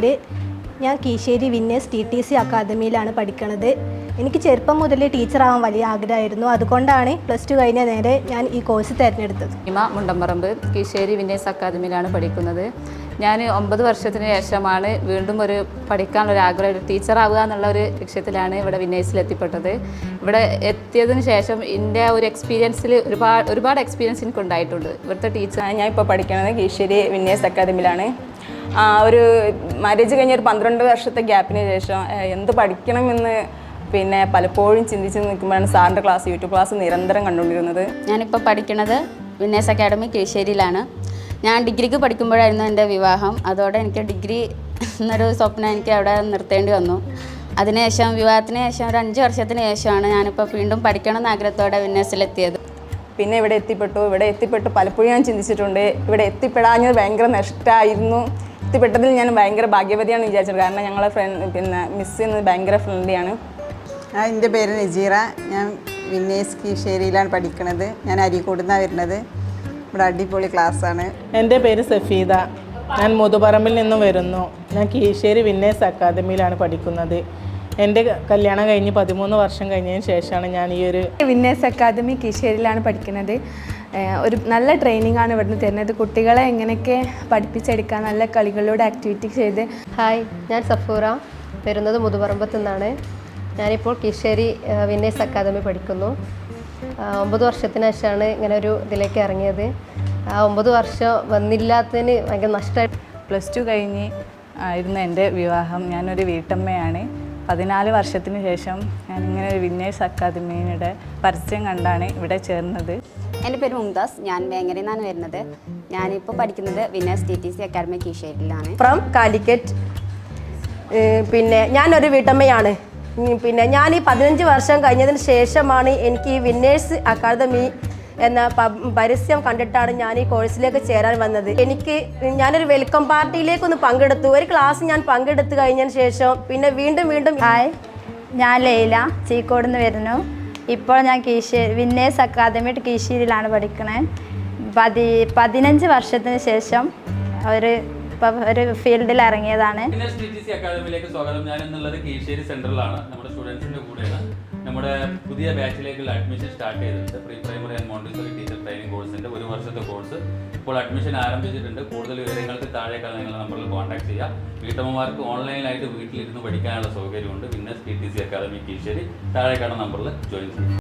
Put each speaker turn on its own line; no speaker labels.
നിലമ്പൂര് ഞാൻ Kizhisseri winners T T C അക്കാദമിയിലാണ് പഠിക്കുന്നത് എനിക്ക് ചെറുപ്പം മുതലേ ടീച്ചറാവാൻ വലിയ ആഗ്രഹമായിരുന്നു. അതുകൊണ്ടാണ് പ്ലസ് ടു കഴിഞ്ഞ നേരെ ഞാൻ ഈ കോഴ്സ് തിരഞ്ഞെടുത്തത്.
ഹിമ മുണ്ടമ്പറമ്പ് കീശേരി വിന്നേഴ്സ് അക്കാദമിയിലാണ് പഠിക്കുന്നത്. ഞാൻ ഒമ്പത് വർഷത്തിന് ശേഷമാണ് വീണ്ടും ഒരു പഠിക്കാനുള്ള ഒരു ആഗ്രഹം ഒരു ടീച്ചറാവുക എന്നുള്ള ഒരു ലക്ഷ്യത്തിലാണ് ഇവിടെ വിന്നേഴ്സിൽ എത്തിപ്പെട്ടത്. ഇവിടെ എത്തിയതിന് ശേഷം എന്റെ ഒരു എക്സ്പീരിയൻസിൽ ഒരുപാട് ഒരുപാട് എക്സ്പീരിയൻസ് എനിക്ക് ഉണ്ടായിട്ടുണ്ട് ഇവിടുത്തെ ടീച്ചർ
ഞാൻ ഇപ്പോൾ പഠിക്കുന്നത് കീശ്ശേരി വിന്നേഴ്സ് അക്കാദമിയിലാണ്. ഒരു മാരേജ് കഴിഞ്ഞ ഒരു പന്ത്രണ്ട് വർഷത്തെ ഗ്യാപ്പിന് ശേഷം എന്ത് പഠിക്കണമെന്ന് പിന്നെ പലപ്പോഴും ചിന്തിച്ച് നിൽക്കുമ്പോഴാണ് സാറിന്റെ ക്ലാസ് യൂട്യൂബ് ക്ലാസ് നിരന്തരം കണ്ടുകൊണ്ടിരുന്നത്.
ഞാനിപ്പോൾ പഠിക്കുന്നത് വിന്നേഴ്സ് അക്കാഡമി കീഴ്ശ്ശേരിയിലാണ് ഞാൻ ഡിഗ്രിക്ക് പഠിക്കുമ്പോഴായിരുന്നു എന്റെ വിവാഹം. അതോടെ എനിക്ക് ഡിഗ്രി എന്നൊരു സ്വപ്നം എനിക്ക് അവിടെ നിർത്തേണ്ടി വന്നു. അതിനുശേഷം വിവാഹത്തിന് ശേഷം ഒരു അഞ്ച് വർഷത്തിന് ശേഷമാണ് ഞാനിപ്പോൾ വീണ്ടും പഠിക്കണം എന്ന ആഗ്രഹത്തോടെ വിന്നേഴ്സിലെത്തിയത്
പിന്നെ ഇവിടെ എത്തിപ്പെട്ടു. ഇവിടെ എത്തിപ്പെട്ടു. പലപ്പോഴും ഞാൻ ചിന്തിച്ചിട്ടുണ്ട്. ഇവിടെ എത്തിപ്പെടാഞ്ഞത് ഭയങ്കര നഷ്ടമായിരുന്നു എത്തിപ്പെട്ടതിൽ ഞാൻ ഭയങ്കര ഭാഗ്യവതിയാണ് വിചാരിച്ചത്. കാരണം ഞങ്ങളെ ഫ്രണ്ട് പിന്നെ മിസ് ചെയ്യുന്നത് ഭയങ്കര ഫ്രണ്ട്ലിയാണ്
ആ എന്റെ പേര് നജീറ. ഞാൻ വിന്നേസ് കീശേരിയിലാണ് പഠിക്കുന്നത് ഞാൻ അരീക്കോട് നിന്നാണ് വരുന്നത്. ഇവിടെ അടിപൊളി ക്ലാസ്സാണ്
എന്റെ പേര് സഫീദ. ഞാൻ മുതുപറമ്പിൽ നിന്നും വരുന്നു. ഞാൻ കീശേരി വിന്നേസ് അക്കാദമിയിലാണ് പഠിക്കുന്നത്. എന്റെ കല്യാണം കഴിഞ്ഞ് പതിമൂന്ന് വർഷം കഴിഞ്ഞതിന് ശേഷമാണ് ഞാൻ ഈ ഒരു
വിന്നേസ് അക്കാദമി കീശേരിയിലാണ് പഠിക്കുന്നത് ഒരു നല്ല ട്രെയിനിങ് ആണ് ഇവിടുന്ന് തരുന്നത്. കുട്ടികളെ എങ്ങനെയൊക്കെ പഠിപ്പിച്ചെടുക്കാൻ നല്ല കളികളിലൂടെ ആക്ടിവിറ്റി ചെയ്ത്.
ഹായ് ഞാൻ സഫൂറ. വരുന്നത് മുതുപറമ്പത്ത് നിന്നാണ്. ഞാനിപ്പോൾ കിഷേരി വിന്നേഴ്സ് അക്കാദമി പഠിക്കുന്നു. ഒമ്പത് വർഷത്തിന് ശേഷമാണ് ഇങ്ങനെ ഒരു ഇതിലേക്ക് ഇറങ്ങിയത്. ആ ഒമ്പത് വർഷം വന്നില്ലാത്തതിന് ഭയങ്കര നഷ്ടമായി.
പ്ലസ് ടു കഴിഞ്ഞ് ആയിരുന്നു എന്റെ വിവാഹം. ഞാനൊരു വീട്ടമ്മയാണ്. പതിനാല് വർഷത്തിന് ശേഷം ഞാൻ ഇങ്ങനെ ഒരു വിന്നേഴ്സ് അക്കാദമിയുടെ പരസ്യം കണ്ടാണ് ഇവിടെ ചേർന്നത്.
എന്റെ പേര് മുംതാസ് ഞാൻ വേങ്ങരയിൽ നിന്നാണ് വരുന്നത്. ഞാനിപ്പോൾ പഠിക്കുന്നത് winners T T C academy കീഴ്ശ്ശേരിയിലാണ്
from Calicut പിന്നെ ഞാനൊരു വീട്ടമ്മയാണ്. പിന്നെ ഞാൻ ഈ പതിനഞ്ച് വർഷം കഴിഞ്ഞതിന് ശേഷമാണ് എനിക്ക് ഈ വിന്നേഴ്സ് അക്കാദമി എന്ന പരസ്യം കണ്ടിട്ടാണ് ഞാൻ ഈ കോഴ്സിലേക്ക് ചേരാൻ വന്നത്. എനിക്ക് ഞാനൊരു വെൽക്കം പാർട്ടിയിലേക്ക് ഒന്ന് പങ്കെടുത്തു. ഒരു ക്ലാസ് ഞാൻ പങ്കെടുത്തു കഴിഞ്ഞതിന് ശേഷം പിന്നെ വീണ്ടും വീണ്ടും
ഹായ് ഞാൻ ലൈല ചീക്കോട് നിന്ന് വരുന്നു. ഇപ്പോൾ ഞാൻ കീശേരി വിന്നേഴ്സ് അക്കാദമി കീശ്ശേരിയിലാണ് പഠിക്കുന്നത് പതി പതിനഞ്ച് വർഷത്തിന് ശേഷം ഒരു ഒരു ഫീൽഡിൽ ഇറങ്ങിയതാണ്.
സ്വാഗതം. ഞാൻ എന്നുള്ളത് കീശേരി സെൻട്രലാണ് നമ്മുടെ സ്റ്റുഡൻസിന്റെ കൂടെയാണ്. പുതിയ ബാച്ചിലേക്കുള്ള അഡ്മിഷൻ സ്റ്റാർട്ട് ചെയ്തിട്ടുണ്ട്. Pre primary and montessori teacher training കോഴ്സിന്റെ ഒരു വർഷത്തെ കോഴ്സ് ഇപ്പോൾ അഡ്മിഷൻ ആരംഭിച്ചിട്ടുണ്ട്. കൂടുതൽ വിവരങ്ങൾക്ക് താഴേക്കാൾ നിങ്ങൾ നമ്പറിൽ കോൺടാക്ട് ചെയ്യാം. വീട്ടമ്മമാർക്ക് ഓൺലൈനായിട്ട് വീട്ടിലിരുന്ന് പഠിക്കാനുള്ള സൗകര്യമുണ്ട്. പിന്നെ T T C academy Kizhisseri താഴേക്കാണ് നമ്പറിൽ ജോയിൻ ചെയ്യുക